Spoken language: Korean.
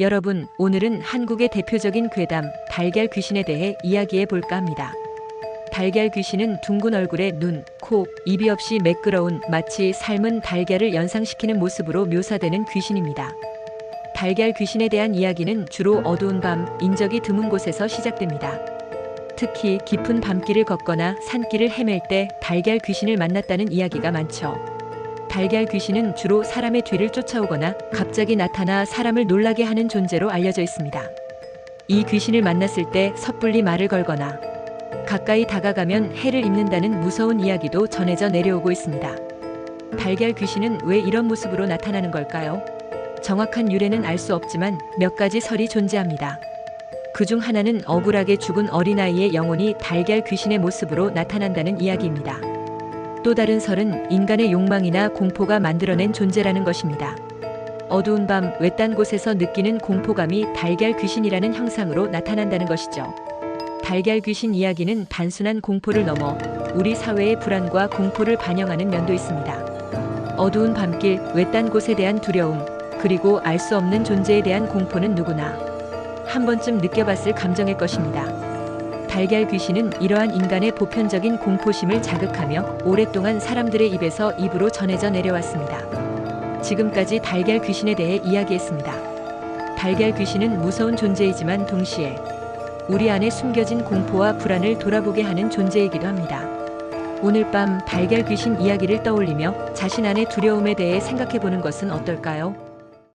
여러분, 오늘은 한국의 대표적인 괴담, 달걀 귀신에 대해 이야기해 볼까 합니다. 달걀 귀신은 둥근 얼굴에 눈, 코, 입이 없이 매끄러운 마치 삶은 달걀을 연상시키는 모습으로 묘사되는 귀신입니다. 달걀 귀신에 대한 이야기는 주로 어두운 밤, 인적이 드문 곳에서 시작됩니다. 특히 깊은 밤길을 걷거나 산길을 헤맬 때 달걀 귀신을 만났다는 이야기가 많죠. 달걀 귀신은 주로 사람의 뒤를 쫓아오거나 갑자기 나타나 사람을 놀라게 하는 존재로 알려져 있습니다. 이 귀신을 만났을 때 섣불리 말을 걸거나 가까이 다가가면 해를 입는다는 무서운 이야기도 전해져 내려오고 있습니다. 달걀 귀신은 왜 이런 모습으로 나타나는 걸까요? 정확한 유래는 알 수 없지만 몇 가지 설이 존재합니다. 그 중 하나는 억울하게 죽은 어린아이의 영혼이 달걀 귀신의 모습으로 나타난다는 이야기입니다. 또 다른 설은 인간의 욕망이나 공포가 만들어낸 존재라는 것입니다. 어두운 밤 외딴 곳에서 느끼는 공포감이 달걀 귀신이라는 형상으로 나타난다는 것이죠. 달걀 귀신 이야기는 단순한 공포를 넘어 우리 사회의 불안과 공포를 반영하는 면도 있습니다. 어두운 밤길, 외딴 곳에 대한 두려움, 그리고 알 수 없는 존재에 대한 공포는 누구나 한 번쯤 느껴봤을 감정일 것입니다. 달걀 귀신은 이러한 인간의 보편적인 공포심을 자극하며 오랫동안 사람들의 입에서 입으로 전해져 내려왔습니다. 지금까지 달걀 귀신에 대해 이야기했습니다. 달걀 귀신은 무서운 존재이지만 동시에 우리 안에 숨겨진 공포와 불안을 돌아보게 하는 존재이기도 합니다. 오늘 밤 달걀 귀신 이야기를 떠올리며 자신 안의 두려움에 대해 생각해 보는 것은 어떨까요?